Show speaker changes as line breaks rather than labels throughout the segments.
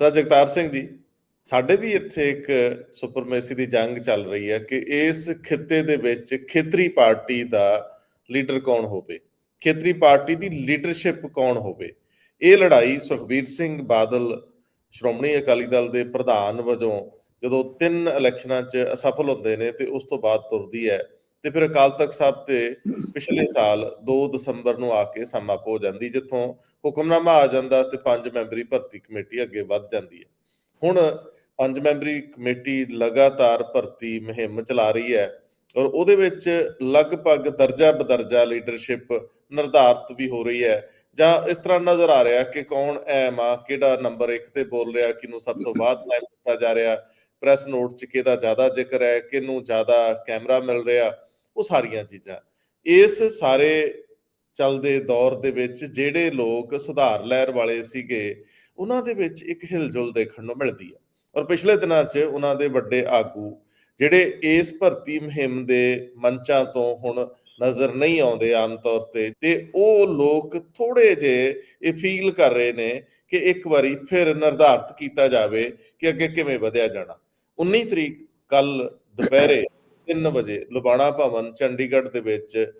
Sir Jagtar Singh ji, ਸਾਡੇ ਵੀ ਇੱਥੇ ਇੱਕ ਸੁਪਰਮੇਸੀ ਦੀ ਜੰਗ ਚੱਲ ਰਹੀ ਹੈ ਕਿ ਇਸ ਖਿੱਤੇ ਦੇ ਵਿੱਚ ਖੇਤਰੀ ਪਾਰਟੀ ਦਾ ਲੀਡਰ ਕੌਣ ਹੋਵੇ? ਖੇਤਰੀ ਪਾਰਟੀ ਦੀ ਲੀਡਰਸ਼ਿਪ ਕੌਣ ਹੋਵੇ? ਇਹ ਲੜਾਈ ਸੁਖਬੀਰ ਸਿੰਘ ਬਾਦਲ, ਸ਼੍ਰੋਮਣੀ ਅਕਾਲੀ ਦਲ ਦੇ ਪ੍ਰਧਾਨ ਵਜੋਂ ਜਦੋਂ ਤਿੰਨ ਇਲੈਕਸ਼ਨਾਂ 'ਚ ਅਸਫਲ ਹੁੰਦੇ ਨੇ ਤੇ ਉਸ ਤੋਂ ਬਾਅਦ ਤੁਰਦੀ ਹੈ ਤੇ ਫਿਰ ਅਕਾਲ ਤਖਤ ਸਾਹਿਬ ਤੇ ਪਿਛਲੇ ਸਾਲ 2 ਦਸੰਬਰ ਨੂੰ ਆ ਕੇ ਸਮਾਪਤ ਹੋ ਜਾਂਦੀ, ਜਿੱਥੋਂ ਹੁਕਮਨਾਮਾ ਆ ਜਾਂਦਾ ਤੇ ਪੰਜ ਮੈਂਬਰੀ ਭਰਤੀ ਕਮੇਟੀ ਅੱਗੇ ਵੱਧ ਜਾਂਦੀ ਹੈ। ਹੁਣ ਪੰਜ ਮੈਂਬਰੀ ਕਮੇਟੀ ਲਗਾਤਾਰ ਭਰਤੀ ਮੁਹਿੰਮ ਚਲਾ ਰਹੀ ਹੈ ਔਰ ਉਹਦੇ ਵਿੱਚ ਲਗਭਗ ਦਰਜਾ ਬਦਰਜਾ ਲੀਡਰਸ਼ਿਪ ਨਿਰਧਾਰਤ ਵੀ ਹੋ ਰਹੀ ਹੈ। ਜਾਂ ਇਸ ਤਰ੍ਹਾਂ ਨਜ਼ਰ ਆ ਰਿਹਾ ਕਿ ਕੌਣ ਐਮ ਆ, ਕਿਹੜਾ ਨੰਬਰ 1 ਤੇ ਬੋਲ ਰਿਹਾ ਕਿਨੂੰ ਸਭ ਤੋਂ ਬਾਅਦ ਟਾਈਮ ਦਿੱਤਾ ਜਾ ਰਿਹਾ ਪ੍ਰੈਸ ਨੋਟ 'ਚ ਕਿਹਦਾ ਜ਼ਿਆਦਾ ਜ਼ਿਕਰ ਹੈ ਕਿਨੂੰ ਜ਼ਿਆਦਾ ਕੈਮਰਾ ਮਿਲ ਰਿਹਾ, ਉਹ ਸਾਰੀਆਂ ਚੀਜ਼ਾਂ। ਇਸ ਸਾਰੇ ਚੱਲਦੇ ਦੌਰ ਦੇ ਵਿੱਚ ਜਿਹੜੇ ਲੋਕ ਸੁਧਾਰ ਲਹਿਰ ਵਾਲੇ ਸੀਗੇ, ਉਹਨਾਂ ਦੇ ਵਿੱਚ ਇੱਕ ਹਿਲਜੁਲ ਦੇਖਣ ਨੂੰ ਮਿਲਦੀ ਹੈ। ਔਰ ਪਿਛਲੇ ਦਿਨਾਂ 'ਚ ਉਹਨਾਂ ਦੇ ਵੱਡੇ ਆਗੂ ਜਿਹੜੇ ਇਸ ਭਰਤੀ ਮੁਹਿੰਮ ਦੇ ਮੰਚਾਂ ਤੋਂ ਹੁਣ ਨਜ਼ਰ ਨਹੀਂ ਆਉਂਦੇ ਆਮ ਤੌਰ ਤੇ ਤੇ ਉਹ ਲੋਕ ਥੋੜੇ ਜੇ ਇਹ ਫੀਲ ਕਰ ਰਹੇ ਨੇ ਕਿ ਇੱਕ ਵਾਰੀ ਫਿਰ ਨਿਰਧਾਰਤ ਕੀਤਾ ਜਾਵੇ ਕਿ ਅੱਗੇ ਕਿਵੇਂ ਵਧਿਆ ਜਾਣਾ। 19 ਤਰੀਕ ਕੱਲ ਦੁਪਹਿਰੇ 3 ਵਜੇ ਲੁਬਾਣਾ ਭਵਨ, ਚੰਡੀਗੜ੍ਹ ਦੇ ਵਿੱਚ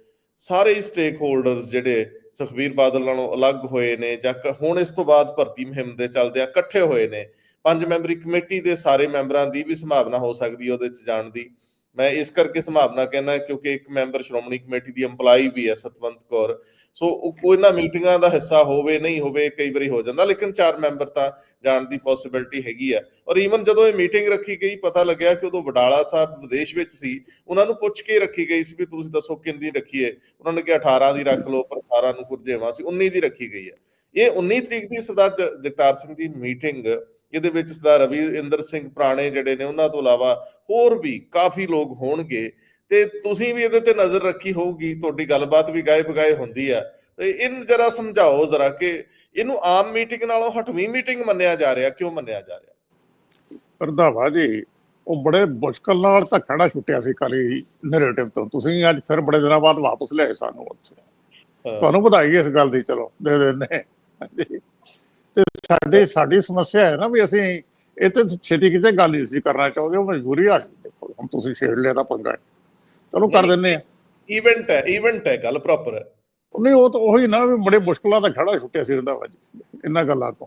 ਸਾਰੇ ਸਟੇਕ ਹੋਲਡਰਸ ਜਿਹੜੇ ਸੁਖਬੀਰ ਬਾਦਲ ਨਾਲੋਂ ਅਲੱਗ ਹੋਏ ਨੇ ਜਾਂ ਹੁਣ ਇਸ ਤੋਂ ਬਾਅਦ ਭਰਤੀ ਮੁਹਿੰਮ ਦੇ ਚੱਲਦਿਆਂ ਇਕੱਠੇ ਹੋਏ ਨੇ, ਪੰਜ ਮੈਂਬਰੀ ਕਮੇਟੀ ਦੇ ਸਾਰੇ ਮੈਂਬਰਾਂ ਦੀ ਵੀ ਸੰਭਾਵਨਾ ਹੋ ਸਕਦੀ ਹੈ ਉਹਦੇ ਚ ਜਾਣ ਦੀ। ਮੈਂ ਇਸ ਕਰਕੇ ਸੰਭਾਵਨਾ ਕਹਿੰਦਾ ਕਿਉਂਕਿ ਇੱਕ ਮੈਂਬਰ ਸ਼੍ਰੋਮਣੀ ਕਮੇਟੀ ਦੀ EMPLOYE ਵੀ ਹੈ ਸਤਵੰਤ ਕੌਰ। ਸੋ ਉਹ ਕੋਈ ਨਾ ਮੀਟਿੰਗਾਂ ਦਾ ਹਿੱਸਾ ਹੋਵੇ, ਨਹੀਂ ਹੋਵੇ, ਕਈ ਵਾਰੀ ਹੋ ਜਾਂਦਾ, ਲੇਕਿਨ ਚਾਰ ਮੈਂਬਰ ਤਾਂ ਜਾਣ ਦੀ ਪੋਸਿਬਿਲਿਟੀ ਹੈਗੀ ਹੈ ਔਰ ਈਵਨ ਜਦੋਂ ਇਹ ਮੀਟਿੰਗ ਰੱਖੀ ਗਈ, ਪਤਾ ਲੱਗਿਆ ਕਿ ਉਦੋਂ ਵਡਾਲਾ ਸਾਹਿਬ ਵਿਦੇਸ਼ ਵਿੱਚ ਸੀ, ਉਹਨਾਂ ਨੂੰ ਪੁੱਛ ਕੇ ਰੱਖੀ ਗਈ ਸੀ ਵੀ ਤੁਸੀਂ ਦੱਸੋ ਕਿੰਨੀ ਰੱਖੀਏ। ਉਹਨਾਂ ਨੇ ਕਿਹਾ 18 ਦੀ ਰੱਖ ਲਓ, ਪਰ 18 ਨੂੰ ਕੁਰਜੇਵਾ ਸੀ 19 ਦੀ ਰੱਖੀ ਗਈ ਹੈ ਇਹ 19 ਤਰੀਕ ਦੀ ਸਰਦਾਰ ਜ- ਜਗਤਾਰ ਸਿੰਘ ਦੀ ਮੀਟਿੰਗ, ਇਹਦੇ ਵਿੱਚ ਸਰਦਾਰ ਰਵੀ ਇੰਦਰ ਸਿੰਘ ਪੁਰਾਣੇ ਜਿਹੜੇ ਨੇ, ਉਹਨਾਂ ਤੋਂ ਇਲਾਵਾ ਹੋਰ ਵੀ ਕਾਫੀ ਲੋਕ ਹੋਣਗੇ। ਤੇ ਤੁਸੀਂ ਵੀ ਇਹਦੇ ਤੇ ਨਜ਼ਰ ਰੱਖੀ ਹੋਊਗੀ ਤੁਹਾਡੀ ਗੱਲਬਾਤ ਵੀ ਗਾਏ ਬਗਾਏ ਹੁੰਦੀ ਆ। ਤੇ ਇਹਨੂੰ ਜਰਾ ਸਮਝਾਓ ਜਰਾ ਕਿ ਇਹਨੂੰ ਆਮ ਮੀਟਿੰਗ ਨਾਲੋਂ ਹਟਵੀਂ ਮੀਟਿੰਗ ਮੰਨਿਆ ਜਾ ਰਿਹਾ ਕਿਉਂ ਮੰਨਿਆ ਜਾ ਰਿਹਾ?
ਰੰਧਾਵਾ ਜੀ ਉਹ ਬੜੇ ਮੁਸ਼ਕਲ ਨਾਲ ਧੱਕਾ ਨਾ ਛੁੱਟਿਆ ਸੀ ਕਾਲੀ ਨੈਰੇਟਿਵ ਤੋਂ। ਤੁਸੀਂ ਅੱਜ ਫਿਰ ਬੜੇ ਦਿਨਾਂ ਬਾਅਦ ਵਾਪਸ ਲਿਆਏ ਸਾਨੂੰ ਉੱਥੇ। ਤੁਹਾਨੂੰ ਵਧਾਈ ਇਸ ਗੱਲ ਦੀ ਚਲੋ ਦੇ ਦਿੰਦੇ। ਤੇ ਸਾਡੀ ਸਾਡੀ ਸਮੱਸਿਆ ਹੈ ਨਾ ਵੀ ਅਸੀਂ ਇਹ ਤੇ ਛੇਤੀ ਕਿਤੇ ਗੱਲ ਨਹੀਂ ਸੀ ਕਰਨਾ ਚਾਹੁੰਦੇ ਉਹ ਮਜਬੂਰੀ ਆ ਗਈ। ਦੇਖੋ ਹੁਣ ਤੁਸੀਂ ਛੇੜ ਲਿਆ ਤਾਂ ਪੰਗਾ। ਚਲੋ ਕਰ ਦਿੰਦੇ ਆ।
ਇਵੈਂਟ ਹੈ ਇਵੈਂਟ ਹੈ ਗੱਲ ਪ੍ਰੋਪਰ ਹੈ।
ਨਹੀਂ ਉਹ ਤਾਂ ਉਹੀ ਨਾ ਵੀ ਬੜੇ ਮੁਸ਼ਕਲਾਂ ਦਾ ਖੜਾ ਛੁੱਟਿਆ ਸੀ ਰੰਧਾਵਾ ਜੀ ਇਹਨਾਂ ਗੱਲਾਂ ਤੋਂ।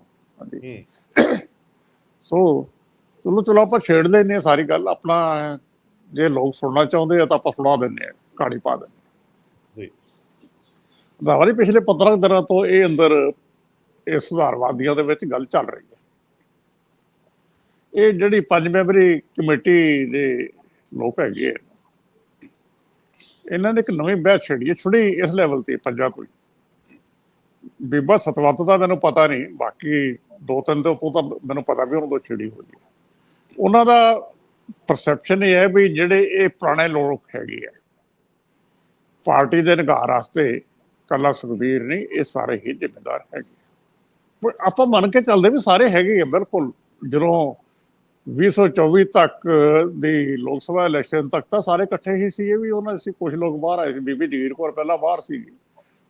ਸੋ ਚਲੋ ਚਲੋ ਆਪਾਂ ਛੇੜ ਹਾਂ ਸਾਰੀ ਗੱਲ। ਆਪਣਾ ਜੇ ਲੋਕ ਸੁਣਨਾ ਚਾਹੁੰਦੇ ਆ ਤਾਂ ਆਪਾਂ ਸੁਣਾ ਦਿੰਦੇ ਆ ਕਹਾਣੀ ਪਾ ਦਿੰਦੇ
ਜੀ।
ਦਾਵਾਰੀ ਪਿਛਲੇ 15 ਦਿਨਾਂ ਤੋਂ ਇਹ ਅੰਦਰ ਇਹ ਸੁਧਾਰਵਾਦੀਆਂ ਦੇ ਵਿੱਚ ਗੱਲ ਚੱਲ ਰਹੀ ਹੈ। ਇਹ ਜਿਹੜੀ ਪੰਜ ਮੈਂਬਰੀ ਕਮੇਟੀ ਦੇ ਲੋਕ ਹੈਗੇ ਆ, ਇਹਨਾਂ ਨੇ ਇੱਕ ਨਵੀਂ ਬਹਿਸ ਛੇੜੀ ਹੈ ਛੁੜੀ ਇਸ ਲੈਵਲ ਤੇ ਪੰਜਾਂ ਕੋਈ। ਬੀਬਾ ਸਤਵੰਤ ਦਾ ਮੈਨੂੰ ਪਤਾ ਨਹੀਂ ਬਾਕੀ ਦੋ ਤਿੰਨ ਤੋਂ ਤਾਂ ਮੈਨੂੰ ਪਤਾ ਵੀ ਉਹਨਾਂ ਤੋਂ ਛਿੜੀ ਹੋ। ਗਈ ਉਹਨਾਂ ਦਾ ਪਰਸੈਪਸ਼ਨ ਇਹ ਹੈ ਵੀ ਜਿਹੜੇ ਇਹ ਪੁਰਾਣੇ ਲੋਕ ਹੈਗੇ ਆ ਪਾਰਟੀ ਦੇ ਨਿਗਾਰ ਵਾਸਤੇ ਕੱਲਾ ਸੁਖਬੀਰ ਨਹੀਂ ਇਹ ਸਾਰੇ ਹੀ ਜ਼ਿੰਮੇਦਾਰ ਹੈਗੇ ਆਪਾਂ ਮੰਨ ਕੇ ਚੱਲਦੇ ਵੀ ਸਾਰੇ ਹੈਗੇ ਆ ਬਿਲਕੁਲ ਜਦੋਂ 2024 ਤੱਕ ਦੀ ਲੋਕ ਸਭਾ ਇਲੈਕਸ਼ਨ ਤੱਕ ਤਾਂ ਸਾਰੇ ਇਕੱਠੇ ਹੀ ਸੀ ਇਹ ਵੀ ਉਹਨਾਂ ਸੀ ਕੁਝ ਲੋਕ ਬਾਹਰ ਆਏ ਸੀ, ਬੀਬੀ ਜਗੀਰ ਕੌਰ ਪਹਿਲਾਂ ਬਾਹਰ ਸੀ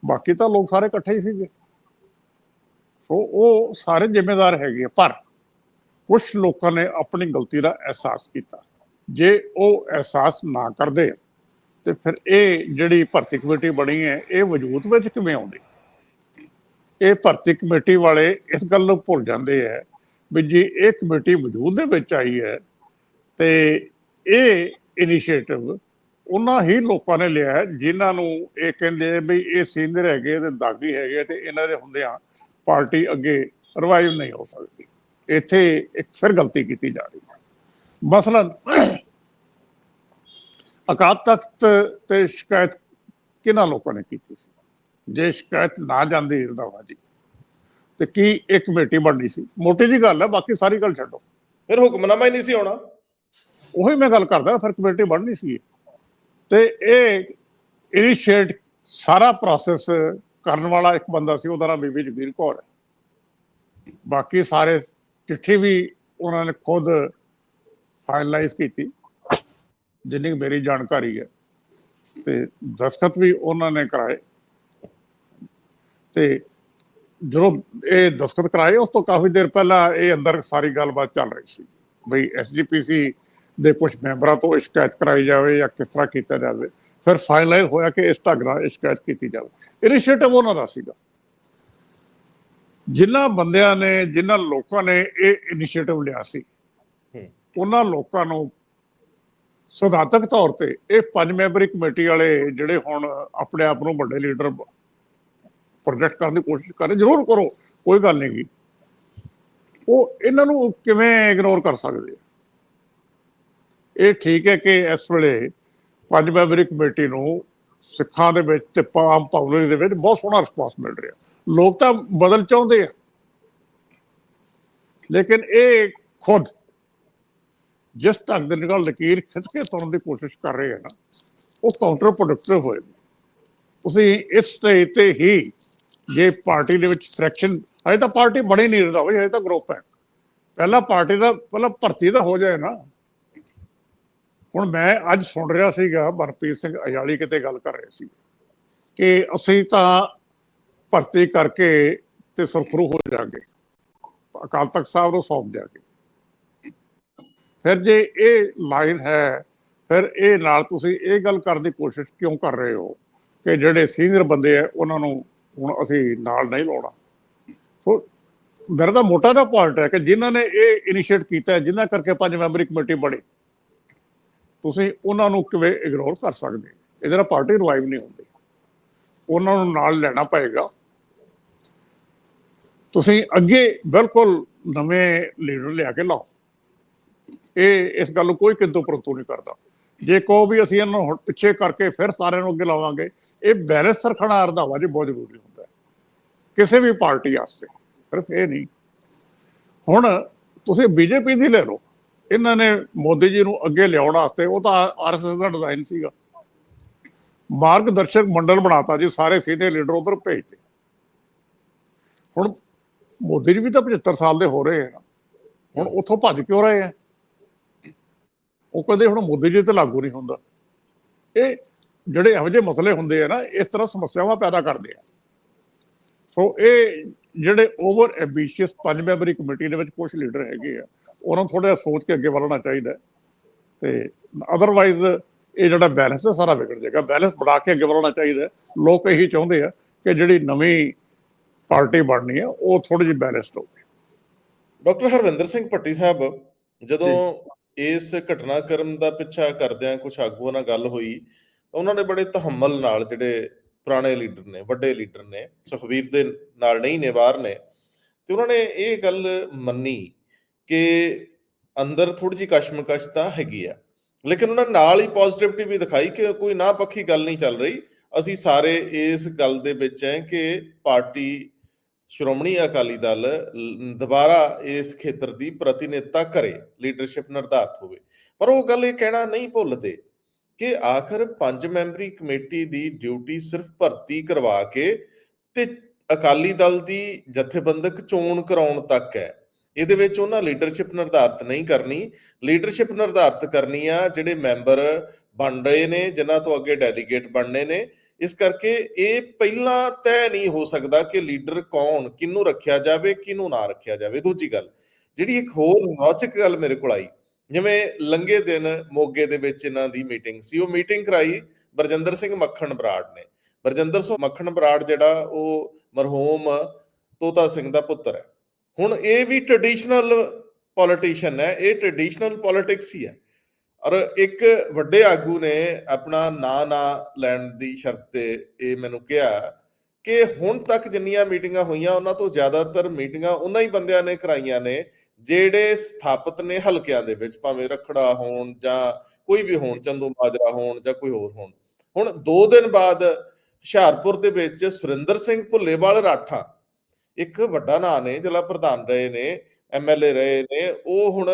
ਬਾਕੀ ਤਾਂ ਲੋਕ ਸਾਰੇ ਇਕੱਠੇ ਹੀ ਸੀਗੇ। ਸੋ ਉਹ ਸਾਰੇ ਜ਼ਿੰਮੇਦਾਰ ਹੈਗੇ ਪਰ ਕੁਝ ਲੋਕਾਂ ਨੇ ਆਪਣੀ ਗਲਤੀ ਦਾ ਅਹਿਸਾਸ ਕੀਤਾ। ਜੇ ਉਹ ਅਹਿਸਾਸ ਨਾ ਕਰਦੇ ਤੇ ਫਿਰ ਇਹ ਜਿਹੜੀ ਭਰਤੀ ਕਮੇਟੀ ਬਣੀ ਹੈ, ਇਹ ਵਜੂਦ ਵਿੱਚ ਕਿਵੇਂ ਆਉਂਦੀ? ਇਹ ਭਰਤੀ ਕਮੇਟੀ ਵਾਲੇ ਇਸ ਗੱਲ ਨੂੰ ਭੁੱਲ ਜਾਂਦੇ ਹੈ ਵੀ ਜੇ ਇਹ ਕਮੇਟੀ ਵਜੂਦ ਦੇ ਵਿੱਚ ਆਈ ਹੈ, ਤੇ ਇਹ ਇਨੀਸ਼ੀਏਟਿਵ ਉਹਨਾਂ ਹੀ ਲੋਕਾਂ ਨੇ ਲਿਆ ਹੈ, ਜਿਨ੍ਹਾਂ ਨੂੰ ਇਹ ਕਹਿੰਦੇ ਆ ਵੀ ਇਹ ਸੀਨੀਅਰ ਹੈਗੇ ਤੇ ਦਾਗੀ ਹੈਗੇ ਤੇ ਇਹਨਾਂ ਦੇ ਹੁੰਦਿਆਂ ਪਾਰਟੀ ਅੱਗੇ ਰਿਵਾਈਵ ਨਹੀਂ ਹੋ ਸਕਦੀ। ਇੱਥੇ ਇੱਕ ਫਿਰ ਗਲਤੀ ਕੀਤੀ ਜਾ ਰਹੀ ਹੈ। ਮਸਲਨ, ਅਕਾਲ ਤਖਤ ਤੇ ਸ਼ਿਕਾਇਤ ਕਿਹਨਾਂ ਲੋਕਾਂ ਨੇ ਕੀਤੀ ਸੀ? ਜੇ ਸ਼ਿਕਾਇਤ ਨਾ ਜਾਂਦੀ ਰੰਧਾਵਾ ਜੀ ਤੇ ਕੀ ਇੱਕ ਕਮੇਟੀ ਬਣਨੀ ਸੀ। ਮੋਟੀ ਜੀ ਗੱਲ ਹੈ ਬਾਕੀ ਸਾਰੀ ਗੱਲ ਛੱਡੋ।
ਫਿਰ ਹੁਕਮਨਾਮਾ ਹੀ ਨਹੀਂ ਸੀ ਆਉਣਾ
ਉਹੀ ਮੈਂ ਗੱਲ ਕਰਦਾ ਫਿਰ ਕਮੇਟੀ ਬਣਨੀ ਸੀ। ਤੇ ਇਹ ਇਨੀਸ਼ੀਏਟ ਸਾਰਾ ਪ੍ਰੋਸੈਸ ਕਰਨ ਵਾਲਾ ਇੱਕ ਬੰਦਾ ਸੀ ਉਹਦਾ ਨਾਮ ਬੀਬੀ ਜਗੀਰ ਕੌਰ ਹੈ। ਬਾਕੀ ਸਾਰੇ ਚਿੱਠੀ ਵੀ ਉਹਨਾਂ ਨੇ ਖੁਦ ਫਾਈਨਲਾਈਜ਼ ਕੀਤੀ ਜਿੰਨੀ ਮੇਰੀ ਜਾਣਕਾਰੀ ਹੈ। ਤੇ ਦਸਖਤ ਵੀ ਉਹਨਾਂ ਨੇ ਕਰਾਏ। ਤੇ ਜਦੋਂ ਇਹ ਦਸਖਤ ਕਰਾਏ ਉਸ ਤੋਂ ਕਾਫੀ ਦੇਰ ਪਹਿਲਾਂ ਇਹ ਅੰਦਰ ਸਾਰੀ ਗੱਲਬਾਤ ਚੱਲ ਰਹੀ ਸੀ ਬਈ ਐਸਜੀਪੀਸੀ ਦੇ ਕੁਝ ਮੈਂਬਰਾਂ ਤੋਂ ਸ਼ਿਕਾਇਤ ਕਰਾਈ ਜਾਵੇ ਜਾਂ ਕਿਸ ਤਰ੍ਹਾਂ ਕੀਤਾ ਜਾਵੇ। ਫਿਰ ਫਾਈਨਲਾਈਜ਼ ਹੋਇਆ ਕਿ ਇਸ ਢੰਗ ਨਾਲ ਸ਼ਿਕਾਇਤ ਕੀਤੀ ਜਾਵੇ। ਇਨੀਸ਼ੀਏਟਿਵ ਉਹਨਾਂ ਦਾ ਸੀਗਾ। ਜਿਨ੍ਹਾਂ ਬੰਦਿਆਂ ਨੇ ਜਿਨ੍ਹਾਂ ਲੋਕਾਂ ਨੇ ਇਹ ਇਨੀਸ਼ੀਏਟਿਵ ਲਿਆ ਸੀ। ਉਹਨਾਂ ਲੋਕਾਂ ਨੂੰ ਸਿਧਾਂਤਕ ਤੌਰ ਤੇ ਇਹ ਪੰਜ ਮੈਂਬਰੀ ਕਮੇਟੀ ਵਾਲੇ ਜਿਹੜੇ ਹੁਣ ਆਪਣੇ ਆਪ ਨੂੰ ਵੱਡੇ ਲੀਡਰ ਪ੍ਰੋਜੈਕਟ ਕਰਨ ਦੀ ਕੋਸ਼ਿਸ਼ ਕਰ ਰਹੇ, ਜ਼ਰੂਰ ਕਰੋ, ਕੋਈ ਗੱਲ ਨਹੀਂ ਗੀ। ਉਹ ਇਹਨਾਂ ਨੂੰ ਕਿਵੇਂ ਇਗਨੋਰ ਕਰ ਸਕਦੇ ਇਹ ਠੀਕ ਹੈ ਕਿ ਇਸ ਵੇਲੇ ਪੰਜ ਮੈਂਬਰੀ ਕਮੇਟੀ ਨੂੰ ਸਿੱਖਾਂ ਦੇ ਵਿੱਚ ਤੇ ਆਮ ਪਬਲਿਕ ਦੇ ਵਿੱਚ ਬਹੁਤ ਸੋਹਣਾ ਰਿਸਪਾਂਸ ਮਿਲ ਰਿਹਾ। ਲੋਕ ਤਾਂ ਬਦਲ ਚਾਹੁੰਦੇ ਆ। ਲੇਕਿਨ ਇਹ ਖੁਦ ਜਿਸ ਢੰਗ ਦੇ ਨਾਲ ਲਕੀਰ ਖਿੱਚ ਕੇ ਤੁਰਨ ਦੀ ਕੋਸ਼ਿਸ਼ ਕਰ ਰਹੇ ਆ ਨਾ, ਉਹ ਕਾਊਂਟਰ ਪ੍ਰੋਡਕਟਿਵ ਹੋਏ ਤੁਸੀਂ ਇਸ ਸਟੇਜ ਤੇ ਹੀ ਜੇ ਪਾਰਟੀ ਦੇ ਵਿੱਚ ਫ੍ਰੈਕਸ਼ਨ ਅਜੇ ਤਾਂ ਪਾਰਟੀ ਬਣੀ ਨਹੀਂ ਰਦਾ ਹੋਈ ਅਜੇ ਤਾਂ ਗਰੁੱਪ ਹੈ। ਪਹਿਲਾਂ ਪਾਰਟੀ ਦਾ, ਪਹਿਲਾਂ ਭਰਤੀ ਦਾ ਹੋ ਜਾਏ ਨਾ। ਹੁਣ ਮੈਂ ਅੱਜ ਸੁਣ ਰਿਹਾ ਸੀਗਾ, ਮਨਪ੍ਰੀਤ ਸਿੰਘ ਅਜਾਲੀ ਕਿਤੇ ਗੱਲ ਕਰ ਰਹੇ ਸੀ ਕਿ ਅਸੀਂ ਤਾਂ ਭਰਤੀ ਕਰਕੇ ਤੇ ਸੁਰਖਰੂ ਹੋ ਜਾਾਂਗੇ। ਅਕਾਲ ਤਖਤ ਸਾਹਿਬ ਨੂੰ ਸੌਂਪ ਦਿਆਂਗੇ। ਫਿਰ ਜੇ ਇਹ ਲਾਈਨ ਹੈ, ਫਿਰ ਇਹ ਨਾਲ ਤੁਸੀਂ ਇਹ ਗੱਲ ਕਰਨ ਦੀ ਕੋਸ਼ਿਸ਼ ਕਿਉਂ ਕਰ ਰਹੇ ਹੋ ਕਿ ਜਿਹੜੇ ਸੀਨੀਅਰ ਬੰਦੇ ਆ, ਉਹਨਾਂ ਨੂੰ ਹੁਣ ਅਸੀਂ ਨਾਲ ਨਹੀਂ ਲਾਉਣਾ। ਸੋ ਮੇਰਾ ਤਾਂ ਮੋਟਾ ਜਿਹਾ ਪੁਆਇੰਟ ਹੈ ਕਿ ਜਿਨ੍ਹਾਂ ਨੇ ਇਹ ਇਨੀਸ਼ੀਏਟ ਕੀਤਾ ਹੈ, ਜਿਨ੍ਹਾਂ ਕਰਕੇ ਪੰਜ ਮੈਂਬਰੀ ਕਮੇਟੀ ਬਣੀ ਤੁਸੀਂ ਉਹਨਾਂ ਨੂੰ ਕਿਵੇਂ ਇਗਨੋਰ ਕਰ ਸਕਦੇ ਇਹਦੇ ਨਾਲ ਪਾਰਟੀ ਰਿਵਾਈਵ ਨਹੀਂ ਹੁੰਦੀ। ਉਹਨਾਂ ਨੂੰ ਨਾਲ ਲੈਣਾ ਪਏਗਾ। ਤੁਸੀਂ ਅੱਗੇ ਬਿਲਕੁਲ ਨਵੇਂ ਲੀਡਰ ਲਿਆ ਕੇ ਲਾਓ। ਇਹ ਇਸ ਗੱਲ ਨੂੰ ਕੋਈ ਕਿੰਤੂ ਪਰੰਤੂ ਨਹੀਂ ਕਰਦਾ। ਜੇ ਕਹੋ ਵੀ ਅਸੀਂ ਇਹਨਾਂ ਨੂੰ ਹੁਣ ਪਿੱਛੇ ਕਰਕੇ ਫਿਰ ਸਾਰਿਆਂ ਨੂੰ ਅੱਗੇ ਲਾਵਾਂਗੇ, ਇਹ ਬੈਲੈਂਸ ਰੱਖਣਾ ਅਰਧਾਵਾ ਜੀ ਬਹੁਤ ਜ਼ਰੂਰੀ ਹੁੰਦਾ ਹੈ। ਕਿਸੇ ਵੀ ਪਾਰਟੀ ਵਾਸਤੇ, ਸਿਰਫ ਇਹ ਨਹੀਂ। ਹੁਣ ਤੁਸੀਂ ਬੀਜੇਪੀ ਦੀ ਲੈ ਲਓ, ਇਹਨਾਂ ਨੇ ਮੋਦੀ ਜੀ ਨੂੰ ਅੱਗੇ ਲਿਆਉਣ ਵਾਸਤੇ, ਉਹ ਤਾਂ ਆਰਐਸਐਸ ਦਾ ਡਿਜ਼ਾਈਨ ਸੀਗਾ। ਮਾਰਗਦਰਸ਼ਕ ਮੰਡਲ ਬਣਾਤਾ ਜੀ, ਸਾਰੇ ਸੀਨੀਅਰ ਲੀਡਰ ਉਧਰ ਭੇਜਤੇ। ਹੁਣ ਮੋਦੀ ਜੀ ਵੀ ਤਾਂ 75 ਸਾਲ ਦੇ ਹੋ ਰਹੇ ਆ। ਹੁਣ ਉੱਥੋਂ ਭੱਜ ਕਿਉਂ ਰਹੇ ਆ? ਉਹ ਕਹਿੰਦੇ ਹੁਣ ਮੋਦੀ ਜੀ ਤੇ ਲਾਗੂ ਨਹੀਂ ਹੁੰਦਾ। ਇਹ ਜਿਹੜੇ ਇਹੋ ਜਿਹੇ ਮਸਲੇ ਹੁੰਦੇ ਆ ਨਾ ਇਸ ਤਰ੍ਹਾਂ ਸਮੱਸਿਆਵਾਂ ਪੈਦਾ ਕਰਦੇ ਆ। ਸੋ ਇਹ ਜਿਹੜੇ ਓਵਰ ਐਂਬੀਸ਼ੀਅਸ ਪੰਜ ਮੈਂਬਰੀ ਕਮੇਟੀ ਦੇ ਵਿੱਚ ਕੁਝ ਲੀਡਰ ਹੈਗੇ ਆ ਉਹਨਾਂ ਨੂੰ ਥੋੜਾ ਸੋਚ ਕੇ ਅੱਗੇ ਵਧਣਾ ਚਾਹੀਦਾ। ਤੇ ਅਦਰਵਾਈਜ਼ ਇਹ ਜਿਹੜਾ ਬੈਲੈਂਸ ਹੈ ਸਾਰਾ ਵਿਗੜ ਜਾਏਗਾ। ਬੈਲੈਂਸ ਬਣਾ ਕੇ ਅੱਗੇ ਵਧਣਾ ਚਾਹੀਦਾ। ਲੋਕ ਇਹੀ ਚਾਹੁੰਦੇ ਆ ਕਿ ਜਿਹੜੀ ਨਵੀਂ ਪਾਰਟੀ ਬਣਨੀ ਹੈ ਉਹ ਥੋੜੀ ਜਿਹੀ ਬੈਲੈਂਸਡ ਹੋਵੇ
ਡਾਕਟਰ ਹਰਵਿੰਦਰ ਸਿੰਘ ਭੱਟੀ ਸਾਹਿਬ ਜਦੋਂ ਇਸ ਘਟਨਾਕ੍ਰਮ ਦਾ ਪਿੱਛਾ ਕਰਦਿਆਂ ਕੁਝ ਆਗੂਆਂ ਨਾਲ ਗੱਲ ਹੋਈ ਉਹਨਾਂ ਨੇ ਬੜੇ ਤਹਮਲ ਨਾਲ ਜਿਹੜੇ ਪੁਰਾਣੇ ਲੀਡਰ ਨੇ, ਵੱਡੇ ਲੀਡਰ ਨੇ ਸੁਖਵੀਰ ਦੇ ਨਾਲ ਨਹੀਂ ਨੇ ਬਾਹਰ ਨੇ, ਤੇ ਉਹਨਾਂ ਨੇ ਇਹ ਗੱਲ ਮੰਨੀ ਕਿ ਅੰਦਰ ਥੋੜੀ ਜਿਹੀ ਕਸ਼ਮਕਸ਼ ਤਾਂ ਹੈਗੀ ਆ, ਲੇਕਿਨ ਉਹਨਾਂ ਨਾਲ ਹੀ ਪੋਜ਼ਿਟਿਵਿਟੀ ਵੀ ਦਿਖਾਈ ਕਿ ਕੋਈ ਨਾ ਪੱਖੀ ਗੱਲ ਨਹੀਂ ਚੱਲ ਰਹੀ, ਅਸੀਂ ਸਾਰੇ ਇਸ ਗੱਲ ਦੇ ਵਿੱਚ ਹੈ ਕਿ ਪਾਰਟੀ ਸ਼੍ਰੋਮਣੀ ਅਕਾਲੀ ਦਲ ਦੁਬਾਰਾ ਇਸ ਖੇਤਰ ਦੀ ਪ੍ਰਤੀਨਿਧਤਾ ਕਰੇ ਲੀਡਰਸ਼ਿਪ ਨਿਰਧਾਰਤ ਹੋਵੇ। ਪਰ ਉਹ ਗੱਲ ਇਹ ਕਹਿਣਾ ਨਹੀਂ ਭੁੱਲਦੇ ਕਿ ਆਖਰ ਪੰਜ ਮੈਂਬਰੀ ਕਮੇਟੀ ਦੀ ਡਿਊਟੀ ਸਿਰਫ ਭਰਤੀ ਕਰਵਾ ਕੇ ਤੇ ਅਕਾਲੀ ਦਲ ਦੀ ਜਥੇਬੰਦਕ ਚੋਣ ਕਰਾਉਣ ਤੱਕ ਹੈ। ਇਹਦੇ ਵਿੱਚ ਉਹਨਾਂ ਲੀਡਰਸ਼ਿਪ ਨਿਰਧਾਰਤ ਨਹੀਂ ਕਰਨੀ। ਲੀਡਰਸ਼ਿਪ ਨਿਰਧਾਰਤ ਕਰਨੀ ਆ ਜਿਹੜੇ ਮੈਂਬਰ ਬਣ ਰਹੇ ਨੇ, ਜਿਨ੍ਹਾਂ ਤੋਂ ਅੱਗੇ ਡੈਲੀਗੇਟ ਬਣਨੇ ਨੇ। ਇਸ ਕਰਕੇ ਇਹ ਪਹਿਲਾਂ ਤੈਅ ਨਹੀਂ ਹੋ ਸਕਦਾ ਕਿ ਲੀਡਰ ਕੌਣ, ਕਿਹਨੂੰ ਰੱਖਿਆ ਜਾਵੇ, ਕਿਹਨੂੰ ਨਾ ਰੱਖਿਆ ਜਾਵੇ। ਦੂਜੀ ਗੱਲ, ਜਿਹੜੀ ਇੱਕ ਹੋਰ ਰੌਚਕ ਗੱਲ ਮੇਰੇ ਕੋਲ ਆਈ, ਜਿਵੇਂ ਲੰਗੇ ਦਿਨ ਮੋਗੇ ਦੇ ਵਿੱਚ ਇਹਨਾਂ ਦੀ ਮੀਟਿੰਗ ਸੀ, ਉਹ ਮੀਟਿੰਗ ਕਰਾਈ ਬਰਜਿੰਦਰ ਸਿੰਘ ਮੱਖਣ ਬਰਾੜ ਨੇ। ਬਰਜਿੰਦਰ ਸਿੰਘ ਮੱਖਣ ਬਰਾੜ ਜਿਹੜਾ, ਉਹ ਮਰਹੂਮ ਤੋਤਾ ਸਿੰਘ ਦਾ ਪੁੱਤਰ ਹੈ। ਹੁਣ ਇਹ ਵੀ ਟ੍ਰੈਡੀਸ਼ਨਲ ਪੋਲੀਟੀਸ਼ੀਅਨ ਹੈ, ਇਹ ਟ੍ਰੈਡੀਸ਼ਨਲ ਪੋਲਿਟਿਕਸ ਹੀ ਹੈ। ਔਰ ਇੱਕ ਵੱਡੇ ਆਗੂ ਨੇ ਆਪਣਾ ਨਾਂ ਨਾ ਲੈਣ ਦੀ ਸ਼ਰਤ ਤੇ ਇਹ ਮੈਨੂੰ ਕਿਹਾ ਕਿ ਹੁਣ ਤੱਕ ਜਿੰਨੀਆਂ ਮੀਟਿੰਗਾਂ ਹੋਈਆਂ, ਉਹਨਾਂ ਤੋਂ ਜ਼ਿਆਦਾਤਰ ਮੀਟਿੰਗਾਂ ਉਹਨਾਂ ਹੀ ਬੰਦਿਆਂ ਨੇ ਕਰਾਈਆਂ ਨੇ, ਜਿਹੜੇ ਸਥਾਪਿਤ ਨੇ ਹਲਕਿਆਂ ਦੇ ਵਿੱਚ, ਭਾਵੇਂ ਰਖੜਾ ਹੋਣ ਜਾਂ ਕੋਈ ਵੀ ਹੋਣ, ਚੰਦੂ ਮਾਜਰਾ ਹੋਣ ਜਾਂ ਕੋਈ ਹੋਰ ਹੋਣ। ਹੁਣ 2 ਦਿਨ ਬਾਅਦ ਹੁਸ਼ਿਆਰਪੁਰ ਦੇ ਵਿੱਚ ਸੁਰਿੰਦਰ ਸਿੰਘ ਭੁੱਲੇਵਾਲ ਰਾਠਾ, ਇੱਕ ਵੱਡਾ ਨਾਂ ਨੇ, ਜ਼ਿਲ੍ਹਾ ਪ੍ਰਧਾਨ ਰਹੇ ਨੇ ਐਮਐਲਏ ਰਹੇ ਨੇ, ਉਹ ਹੁਣ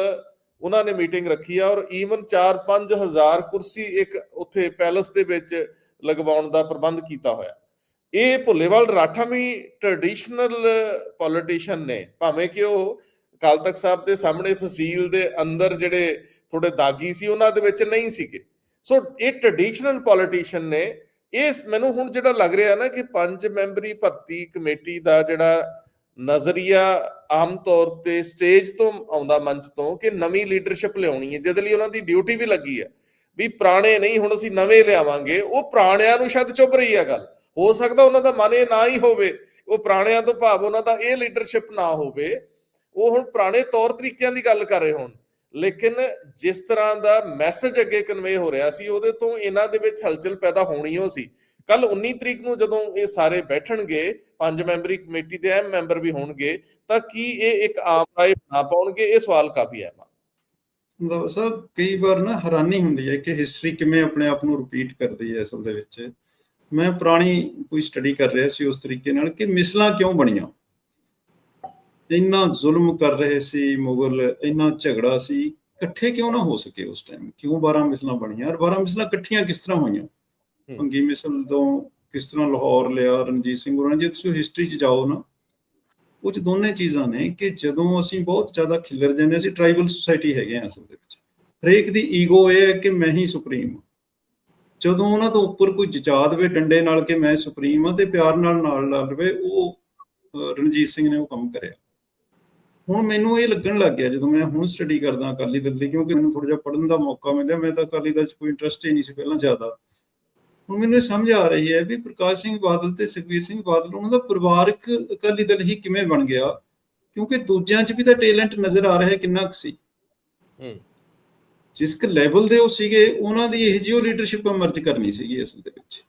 ਉਹਨਾਂ ਨੇ ਮੀਟਿੰਗ ਰੱਖੀ ਆ ਔਰ ਈਵਨ 4-5 ਹਜ਼ਾਰ ਕੁਰਸੀ ਇੱਕ ਉੱਥੇ ਪੈਲਸ ਦੇ ਵਿੱਚ ਲਗਵਾਉਣ ਦਾ ਪ੍ਰਬੰਧ ਕੀਤਾ ਹੋਇਆ। ਇਹ ਭੁੱਲੇਵਾਲ ਰਾਠਾ ਟ੍ਰੈਡੀਸ਼ਨਲ ਪੋਲੀਟੀਸ਼ੀਅਨ ਨੇ, ਭਾਵੇਂ ਕਿ ਉਹ ਅਕਾਲ ਤਖਤ ਸਾਹਿਬ ਦੇ ਸਾਹਮਣੇ ਫਸੀਲ ਦੇ ਅੰਦਰ ਜਿਹੜੇ ਥੋੜੇ ਦਾਗੀ ਸੀ, ਉਹਨਾਂ ਦੇ ਵਿੱਚ ਨਹੀਂ ਸੀਗੇ। ਸੋ ਇਹ ਟ੍ਰੈਡੀਸ਼ਨਲ ਪੋਲੀਟੀਸ਼ੀਅਨ ਨੇ, ਇਸ ਮੈਨੂੰ ਹੁਣ ਜਿਹੜਾ ਲੱਗ ਰਿਹਾ ਨਾ ਕਿ ਪੰਜ ਮੈਂਬਰੀ ਭਰਤੀ ਕਮੇਟੀ ਦਾ ਜਿਹੜਾ ਨਜ਼ਰੀਆ ਆਮ ਤੌਰ ਤੇ ਸਟੇਜ ਤੋਂ ਆਉਂਦਾ ਮੰਚ ਤੋਂ ਕਿ ਨਵੀਂ ਲੀਡਰਸ਼ਿਪ ਲਿਆਉਣੀ ਹੈ, ਜਿਹਦੇ ਲਈ ਉਹਨਾਂ ਦੀ ਡਿਊਟੀ ਵੀ ਲੱਗੀ ਹੈ। ਵੀ ਪੁਰਾਣੇ ਨਹੀਂ, ਹੁਣ ਅਸੀਂ ਨਵੇਂ ਲਿਆਵਾਂਗੇ। ਉਹ ਪੁਰਾਣਿਆਂ ਨੂੰ ਸ਼ਾਇਦ ਚੁੱਭ ਰਹੀ ਹੈ ਗੱਲ। ਹੋ ਸਕਦਾ ਉਹਨਾਂ ਦਾ ਮਨ ਇਹ ਨਾ ਹੀ ਹੋਵੇ। ਉਹ ਪੁਰਾਣਿਆਂ ਤੋਂ ਭਾਵ ਉਹਨਾਂ ਦਾ ਇਹ ਲੀਡਰਸ਼ਿਪ ਨਾ ਹੋਵੇ। ਉਹ ਹੁਣ ਪੁਰਾਣੇ ਤੌਰ ਤਰੀਕਿਆਂ ਦੀ ਗੱਲ ਕਰ ਰਹੇ ਹੋਣ। ਲੇਕਿਨ ਜਿਸ ਤਰ੍ਹਾਂ ਦਾ ਮੈਸੇਜ ਅੱਗੇ ਕਨਵੇ ਹੋ ਰਿਹਾ ਸੀ, ਉਹਦੇ ਤੋਂ ਇਹਨਾਂ ਦੇ ਵਿੱਚ ਹਲਚਲ ਪੈਦਾ ਹੋਣੀ ਹੋ ਸੀ। ਕੱਲ 19 ਤਰੀਕ ਨੂੰ ਜਦੋਂ ਇਹ ਸਾਰੇ ਬੈਠਣਗੇ ਪੰਜ ਮੈਂਬਰੀ ਕਮੇਟੀ ਦੇ ਅਹਿਮ ਮੈਂਬਰ ਵੀ ਹੋਣਗੇ ਤਾਂ ਕੀ ਇਹ ਇੱਕ ਆਮ ਰਾਏ ਬਣਾ ਪਾਉਣਗੇ? ਇਹ ਸਵਾਲ ਕਾਫੀ ਆ।
ਮਤਲਬ ਸਾਹਿਬ ਕਈ ਵਾਰ ਨਾ ਹੈਰਾਨੀ ਹੁੰਦੀ ਹੈ ਕਿ ਹਿਸਟਰੀ ਕਿਵੇਂ ਆਪਣੇ ਆਪ ਨੂੰ ਰਿਪੀਟ ਕਰਦੀ ਹੈ ਅਸਲ ਦੇ ਵਿੱਚ। ਮੈਂ ਪੁਰਾਣੀ ਕੋਈ ਸਟੱਡੀ ਕਰ ਰਿਹਾ ਸੀ ਉਸ ਤਰੀਕੇ ਨਾਲ ਕਿ ਮਿਸਲਾਂ ਕਿਉਂ ਬਣੀਆਂ? ਇੰਨਾ ਜ਼ੁਲਮ ਕਰ ਰਹੇ ਸੀ ਮੁਗਲ ਇੰਨਾ ਝਗੜਾ ਸੀ ਇਕੱਠੇ ਕਿਉਂ ਨਾ ਹੋ ਸਕੇ ਉਸ ਟਾਈਮ ਕਿਉਂ 12 ਮਿਸਲਾਂ ਬਣੀਆਂ? ਔਰ 12 ਮਿਸਲਾਂ ਇਕੱਠੀਆਂ ਕਿਸ ਤਰ੍ਹਾਂ ਹੋਈਆਂ? ਭੰਗੀ ਮਿਸਲ ਤੋਂ ਕਿਸ ਤਰ੍ਹਾਂ ਲਾਹੌਰ ਲਿਆ, ਰਣਜੀਤ ਸਿੰਘ ਹੋਰਾਂ ਨੇ। ਜੇ ਤੁਸੀਂ ਹਿਸਟਰੀ 'ਚ ਜਾਓ ਨਾ, ਉਹ 'ਚ ਦੋਨੇ ਚੀਜ਼ਾਂ ਨੇ ਕਿ ਜਦੋਂ ਅਸੀਂ ਬਹੁਤ ਜ਼ਿਆਦਾ ਖਿਲਰ ਜਾਂਦੇ ਅਸੀਂ ਟ੍ਰਾਈਬਲ ਸੁਸਾਇਟੀ ਹੈਗੇ ਆ ਅਸਲ ਦੇ ਵਿੱਚ। ਹਰੇਕ ਦੀ ਈਗੋ ਇਹ ਹੈ ਕਿ ਮੈਂ ਹੀ ਸੁਪਰੀਮ ਜਦੋਂ ਉਹਨਾਂ ਤੋਂ ਉੱਪਰ ਕੋਈ ਜਚਾ ਦੇਵੇ, ਡੰਡੇ ਨਾਲ ਕਿ ਮੈਂ ਸੁਪਰੀਮ ਆ ਤੇ ਪਿਆਰ ਨਾਲ ਨਾਲ ਲਾ ਲਵੇ ਉਹ ਰਣਜੀਤ ਸਿੰਘ ਨੇ ਉਹ ਕੰਮ ਕਰਿਆ। ਹੁਣ ਮੈਨੂੰ ਇਹ ਲੱਗਣ ਲੱਗ ਗਿਆ, ਜਦੋਂ ਮੈਂ ਹੁਣ ਸਟੱਡੀ ਕਰਦਾ ਅਕਾਲੀ ਦਲ ਦੀ, ਕਿਉਂਕਿ ਮੈਨੂੰ ਥੋੜਾ ਜਿਹਾ ਪੜਨ ਦਾ ਮੌਕਾ ਮਿਲਿਆ, ਮੈਂ ਤਾਂ ਅਕਾਲੀ ਦਲ 'ਚ ਕੋਈ ਇੰਟਰਸਟ ਹੀ ਨਹੀਂ ਸੀ ਪਹਿਲਾਂ ਜ਼ਿਆਦਾ। ਹੁਣ ਮੈਨੂੰ ਇਹ ਸਮਝ ਆ ਰਹੀ ਹੈ ਵੀ ਪ੍ਰਕਾਸ਼ ਸਿੰਘ ਬਾਦਲ ਤੇ ਸੁਖਬੀਰ ਸਿੰਘ ਬਾਦਲ ਉਹਨਾਂ ਦਾ ਪਰਿਵਾਰਕ ਅਕਾਲੀ ਦਲ ਹੀ ਕਿਵੇਂ ਬਣ ਗਿਆ? ਕਿਉਂਕਿ ਦੂਜਿਆਂ 'ਚ ਵੀ ਤਾਂ ਟੈਲੈਂਟ ਨਜ਼ਰ ਆ ਰਿਹਾ ਕਿੰਨਾ ਕੁ ਸੀ।
ਹੂੰ।
ਜਿਸ ਕ ਲੈਵਲ ਦੇ ਉਹ ਸੀਗੇ ਉਹਨਾਂ ਦੀ ਇਹ ਜਿਹੀ ਲੀਡਰਸ਼ਿਪ ਅਮਰਜ ਕਰਨੀ ਸੀਗੀ ਅਸਲ ਦੇ ਵਿੱਚ।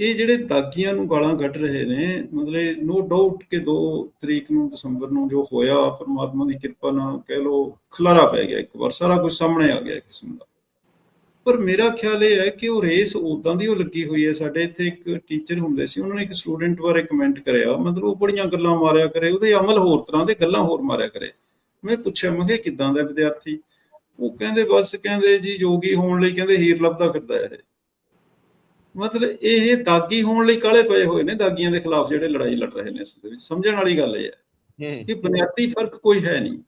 ਇਹ ਜਿਹੜੇ ਦਾਗੀਆਂ ਨੂੰ ਗਾਲਾਂ ਕੱਢ ਰਹੇ ਨੇ ਮਤਲਬ ਨੋ ਡਾਊਟ ਕਿ 2 ਤਰੀਕ ਨੂੰ ਦਸੰਬਰ ਨੂੰ ਜੋ ਹੋਇਆ ਪਰਮਾਤਮਾ ਦੀ ਕਿਰਪਾ ਨਾਲ ਕਹਿ ਲੋ ਖਲਾਰਾ ਪੈ ਗਿਆ ਇੱਕ ਵਾਰ ਸਾਰਾ ਕੁਝ ਸਾਹਮਣੇ ਆ ਗਿਆ ਕਿਸਮ ਦਾ। ਪਰ ਮੇਰਾ ਖਿਆਲ ਇਹ ਹੈ ਕਿ ਉਹ ਰੇਸ ਉਦਾਂ ਦੀ ਉਹ ਲੱਗੀ ਹੋਈ ਹੈ ਸਾਡੇ ਇੱਥੇ ਇੱਕ ਟੀਚਰ ਹੁੰਦੇ ਸੀ ਉਹਨਾਂ ਨੇ ਇੱਕ ਸਟੂਡੈਂਟ ਬਾਰੇ ਕਮੈਂਟ ਕਰਿਆ ਮਤਲਬ ਉਹ ਬੜੀਆਂ ਗੱਲਾਂ ਮਾਰਿਆ ਕਰੇ ਉਹਦੇ ਅਮਲ ਹੋਰ ਤਰ੍ਹਾਂ ਦੇ ਗੱਲਾਂ ਹੋਰ ਮਾਰਿਆ ਕਰੇ। ਮੈਂ ਪੁੱਛਿਆ ਮੈਂ ਕਿਹਾ ਕਿਦਾਂ ਦਾ ਵਿਦਿਆਰਥੀ? ਉਹ ਕਹਿੰਦੇ ਬਸ ਕਹਿੰਦੇ ਜੀ ਯੋਗੀ ਹੋਣ ਲਈ ਕਹਿੰਦੇ ਹੀਰ ਲੱਭਦਾ ਫਿਰਦਾ ਹੈ ਮਤਲਬ ਇਹ ਦਾਗੀ ਹੋਣ ਲਈ ਕਾਲੇ ਪਏ ਹੋਏ ਨੇ ਦਾਗੀਆਂ ਦੇ ਖਿਲਾਫ ਜਿਹੜੇ ਲੜਾਈ ਲੜ ਰਹੇ ਨੇ ਅਸਲ ਦੇ ਵਿੱਚ। ਸਮਝਣ ਵਾਲੀ ਗੱਲ ਇਹ ਹੂੰ। ਕਿ ਬੁਨਿਆਦੀ ਫ਼ਰਕ ਕੋਈ ਹੈ ਨਹੀਂ।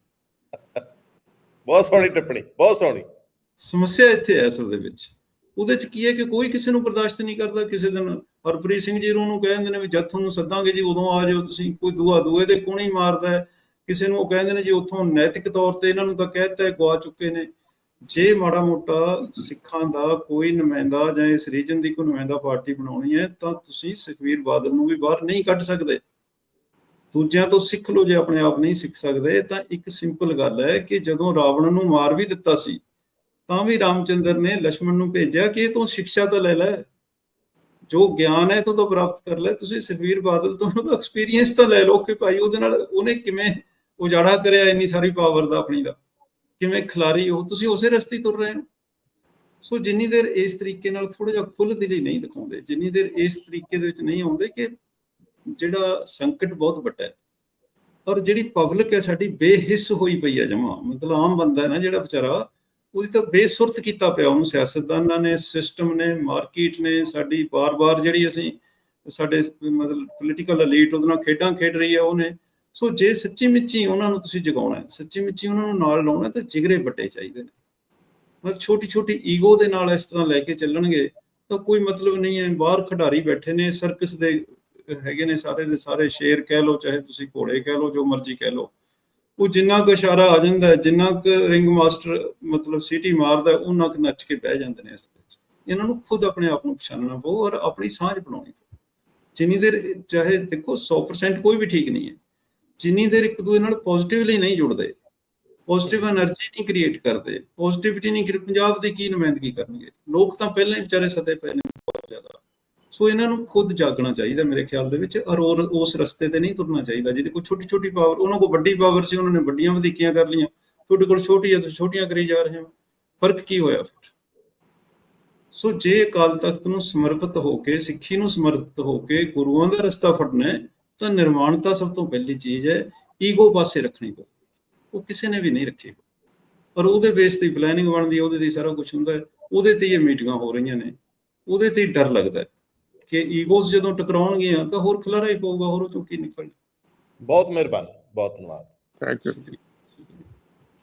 ਬਹੁਤ ਸੋਹਣੀ ਟਿੱਪਣੀ ਬਹੁਤ ਸੋਹਣੀ।
ਸਮੱਸਿਆ ਇੱਥੇ ਹੈ ਅਸਲ ਦੇ ਵਿੱਚ। ਉਹਦੇ ਚ ਕੀ ਹੈ ਕਿ ਕੋਈ ਕਿਸੇ ਨੂੰ ਬਰਦਾਸ਼ਤ ਨਹੀਂ ਕਰਦਾ ਕਿਸੇ ਦਿਨ ਹਰਪ੍ਰੀਤ ਸਿੰਘ ਜੀ ਨੂੰ ਕਹਿੰਦੇ ਨੇ ਵੀ ਜਦ ਤੁਹਾਨੂੰ ਸੱਦਾਂਗੇ ਜੀ ਉਦੋਂ ਆ ਜਾਓ ਤੁਸੀਂ, ਕੋਈ ਦੁਆ ਦੂਏ ਦੇ ਕੋਣੀ ਮਾਰਦਾ ਹੈ। ਕਿਸੇ ਨੂੰ ਉਹ ਕਹਿੰਦੇ ਨੇ ਜੀ ਉੱਥੋਂ ਨੈਤਿਕ ਤੌਰ ਤੇ ਇਹਨਾਂ ਨੂੰ ਤਾਂ ਕਹਿਤਾ ਹੈ, ਗਵਾ ਚੁੱਕੇ ਨੇ। ਜੇ ਮਾੜਾ ਮੋਟਾ ਸਿੱਖਾਂ ਦਾ ਕੋਈ ਨੁਮਾਇੰਦਾ ਜਾਂ ਇਸ ਰੀਜਨ ਦੀ ਕੋਈ ਨੁਮਾਇੰਦਾ ਪਾਰਟੀ ਬਣਾਉਣੀ ਹੈ, ਤਾਂ ਤੁਸੀਂ ਸੁਖਵੀਰ ਬਾਦਲ ਨੂੰ ਵੀ ਬਾਹਰ ਨਹੀਂ ਕੱਢ ਸਕਦੇ। ਦੂਜਿਆਂ ਤੋਂ ਸਿੱਖ ਲਓ ਜੇ ਆਪਣੇ ਆਪ ਨਹੀਂ ਸਿੱਖ ਸਕਦੇ, ਤਾਂ ਇੱਕ ਸਿੰਪਲ ਗੱਲ ਹੈ ਕਿ ਜਦੋਂ ਰਾਵਣ ਨੂੰ ਮਾਰ ਵੀ ਦਿੱਤਾ ਸੀ ਤਾਂ ਵੀ ਰਾਮਚੰਦਰ ਨੇ ਲక్ష్మణ ਨੂੰ ਭੇਜਿਆ ਕਿ ਇਹ ਸਿੱਖਿਆ ਤਾਂ ਲੈ ਲੈ। ਜੋ ਗਿਆਨ ਹੈ ਤੋ ਤਾਂ ਪ੍ਰਾਪਤ ਕਰ ਲੈ। ਤੁਸੀਂ ਸੁਖਵੀਰ ਬਾਦਲ ਤੋਂ ਉਹਦਾ ਐਕਸਪੀਰੀਅੰਸ ਤਾਂ ਲੈ ਲਓ ਕਿ ਭਾਈ ਉਹਦੇ ਨਾਲ ਉਹਨੇ ਕਿਵੇਂ ਉਜਾੜਾ ਕਰਿਆ ਇੰਨੀ ਸਾਰੀ ਪਾਵਰ ਦਾ ਆਪਣੀ ਦਾ। ਕਿਵੇਂ ਖਿਲਾਰੀ ਹੋ ਤੁਸੀਂ ਉਸੇ ਰਸਤੇ ਤੁਰ ਰਹੇ ਹੋ। ਸੋ ਜਿੰਨੀ ਦੇਰ ਇਸ ਤਰੀਕੇ ਨਾਲ ਥੋੜਾ ਜਿਹਾ ਖੁੱਲ੍ਹ ਦਿਲੀ ਨਹੀਂ ਦਿਖਾਉਂਦੇ, ਜਿੰਨੀ ਦੇਰ ਇਸ ਤਰੀਕੇ ਦੇ ਵਿੱਚ ਨਹੀਂ ਆਉਂਦੇ ਕਿ ਜਿਹੜਾ ਸੰਕਟ ਬਹੁਤ ਵੱਡਾ ਹੈ। ਔਰ ਜਿਹੜੀ ਪਬਲਿਕ ਹੈ ਸਾਡੀ ਬੇਹਿੱਸ ਹੋਈ ਪਈ ਹੈ ਜਮਾ। ਮਤਲਬ ਆਮ ਬੰਦਾ ਹੈ ਨਾ ਜਿਹੜਾ ਵਿਚਾਰਾ ਉਹਦੀ ਤਾਂ ਬੇਸੁਰਤ ਕੀਤਾ ਪਿਆ ਉਹਨੂੰ ਸਿਆਸਤਦਾਨਾਂ ਨੇ ਸਿਸਟਮ ਨੇ ਮਾਰਕੀਟ ਨੇ, ਸਾਡੀ ਬਾਰ-ਬਾਰ ਜਿਹੜੀ ਅਸੀਂ ਸਾਡੇ ਮਤਲਬ ਪੋਲੀਟੀਕਲ ਐਲੀਟ ਉਹਦੇ ਨਾਲ ਖੇਡਾਂ ਖੇਡ ਰਹੀ ਹੈ ਉਹਨੇ। ਸੋ ਜੇ ਸੱਚੀ ਮਿੱਚੀ ਉਹਨਾਂ ਨੂੰ ਤੁਸੀਂ ਜਗਾਉਣਾ ਹੈ, ਸੱਚੀ ਮਿੱਚੀ ਉਹਨਾਂ ਨੂੰ ਨਾਲ ਲਾਉਣਾ ਤਾਂ ਜਿਗਰੇ ਵੱਡੇ ਚਾਹੀਦੇ ਨੇ। ਮਤਲਬ ਛੋਟੀ ਛੋਟੀ ਈਗੋ ਦੇ ਨਾਲ ਇਸ ਤਰ੍ਹਾਂ ਲੈ ਕੇ ਚੱਲਣਗੇ ਤਾਂ ਕੋਈ ਮਤਲਬ ਨਹੀਂ ਹੈ, ਬਾਹਰ ਖਿਡਾਰੀ ਬੈਠੇ ਨੇ ਸਰਕਸ ਦੇ ਹੈਗੇ ਨੇ ਸਾਰੇ ਦੇ ਸਾਰੇ, ਸ਼ੇਰ ਕਹਿ ਲਓ, ਚਾਹੇ ਤੁਸੀਂ ਘੋੜੇ ਕਹਿ ਲਓ, ਜੋ ਮਰਜ਼ੀ ਕਹਿ ਲਓ। ਉਹ ਜਿੰਨਾ ਕੁ ਇਸ਼ਾਰਾ ਆ ਜਾਂਦਾ ਜਿੰਨਾ ਕੁ ਰਿੰਗ ਮਾਸਟਰ ਮਤਲਬ ਸੀਟੀ ਮਾਰਦਾ ਉਹਨਾਂ ਕੁ ਨੱਚ ਕੇ ਬਹਿ ਜਾਂਦੇ ਨੇ ਇਸ ਵਿੱਚ। ਇਹਨਾਂ ਨੂੰ ਖੁਦ ਆਪਣੇ ਆਪ ਨੂੰ ਪਛਾਣਨਾ ਪਊ ਔਰ ਆਪਣੀ ਸਾਂਝ ਬਣਾਉਣੀ ਪਊ। ਜਿੰਨੀ ਦੇਰ ਚਾਹੇ ਦੇਖੋ 100% ਕੋਈ ਵੀ ਠੀਕ ਨਹੀਂ ਹੈ। ਜਿੰਨੀ ਦੇਰ ਇੱਕ ਦੂਜੇ ਨਾਲ ਪੋਜ਼ਿਟਿਵਲੀ ਨਹੀਂ ਜੁੜਦੇ ਪੋਜ਼ਿਟਿਵ એનર્ਜੀ ਨਹੀਂ ਕ੍ਰੀਏਟ ਕਰਦੇ ਪੋਜ਼ਿਟਿਵਿਟੀ ਨਹੀਂ ਕਿ ਪੰਜਾਬ ਦੀ ਕੀ ਨੁਮਾਇੰਦਗੀ ਕਰਨਗੇ? ਲੋਕ ਤਾਂ ਪਹਿਲਾਂ ਹੀ ਵਿਚਾਰੇ ਸਦੇ ਪਏ ਸੋ ਇਹਨਾਂ ਨੂੰ ਖੁਦ ਜਾਗਣਾ ਚਾਹੀਦਾ ਮੇਰੇ ਖਿਆਲ ਦੇ ਵਿੱਚ, ਔਰ ਔਰ ਉਸ ਰਸਤੇ ਤੇ ਨਹੀਂ ਤੁਰਨਾ ਚਾਹੀਦਾ, ਜਿਹਦੇ ਕੋਲ ਛੋਟੀ ਛੋਟੀ ਪਾਵਰ ਉਹਨਾਂ ਕੋਲ ਵੱਡੀ ਪਾਵਰ ਸੀ, ਉਹਨਾਂ ਨੇ ਵੱਡੀਆਂ ਵਧੀਕੀਆਂ ਕਰ ਲਈਆਂ। ਤੁਹਾਡੇ ਕੋਲ ਛੋਟੀ ਹੈ ਤੁਸੀਂ ਛੋਟੀਆਂ ਕਰੀ ਜਾ ਰਹੇ ਹੋ ਫ਼ਰਕ ਕੀ ਹੋਇਆ ਫਿਰ? ਸੋ ਜੇ ਅਕਾਲ ਤਖਤ ਨੂੰ ਸਮਰਪਿਤ ਹੋ ਕੇ, ਸਿੱਖੀ ਨੂੰ ਸਮਰਪਿਤ ਹੋ ਕੇ ਗੁਰੂਆਂ ਦਾ ਰਸਤਾ ਫੜਨਾ ਤਾਂ ਨਿਰਮਾਣਤਾ ਸਭ ਤੋਂ ਪਹਿਲੀ ਚੀਜ਼ ਹੈ, ਈਗੋ ਪਾਸੇ ਰੱਖਣੀ ਪਊ। ਉਹ ਕਿਸੇ ਨੇ ਵੀ ਨਹੀਂ ਰੱਖੀ। ਪਰ ਉਹਦੇ ਬੇਸ ਤੇ ਪਲੈਨਿੰਗ ਬਣਦੀ ਹੈ, ਉਹਦੇ ਤੇ ਸਾਰਾ ਕੁਝ ਹੁੰਦਾ ਹੈ, ਉਹਦੇ ਤੇ ਇਹ ਮੀਟਿੰਗਾਂ ਹੋ ਰਹੀਆਂ ਨੇ। ਉਹਦੇ ਤੇ ਹੀ ਡਰ ਲੱਗਦਾ ਹੈ। ਕਿ ਈਗੋਸ ਜਦੋਂ ਟਕਰਾਉਣਗੀਆਂ ਤਾਂ ਹੋਰ ਖਿਲਾਰਾ ਹੀ ਪਊਗਾ ਹੋਰ ਉਹ ਚੋਂ ਕੀ ਨਿਕਲਣਾ।
ਬਹੁਤ ਮਿਹਰਬਾਨੀ ਬਹੁਤ ਧੰਨਵਾਦ।
Thank you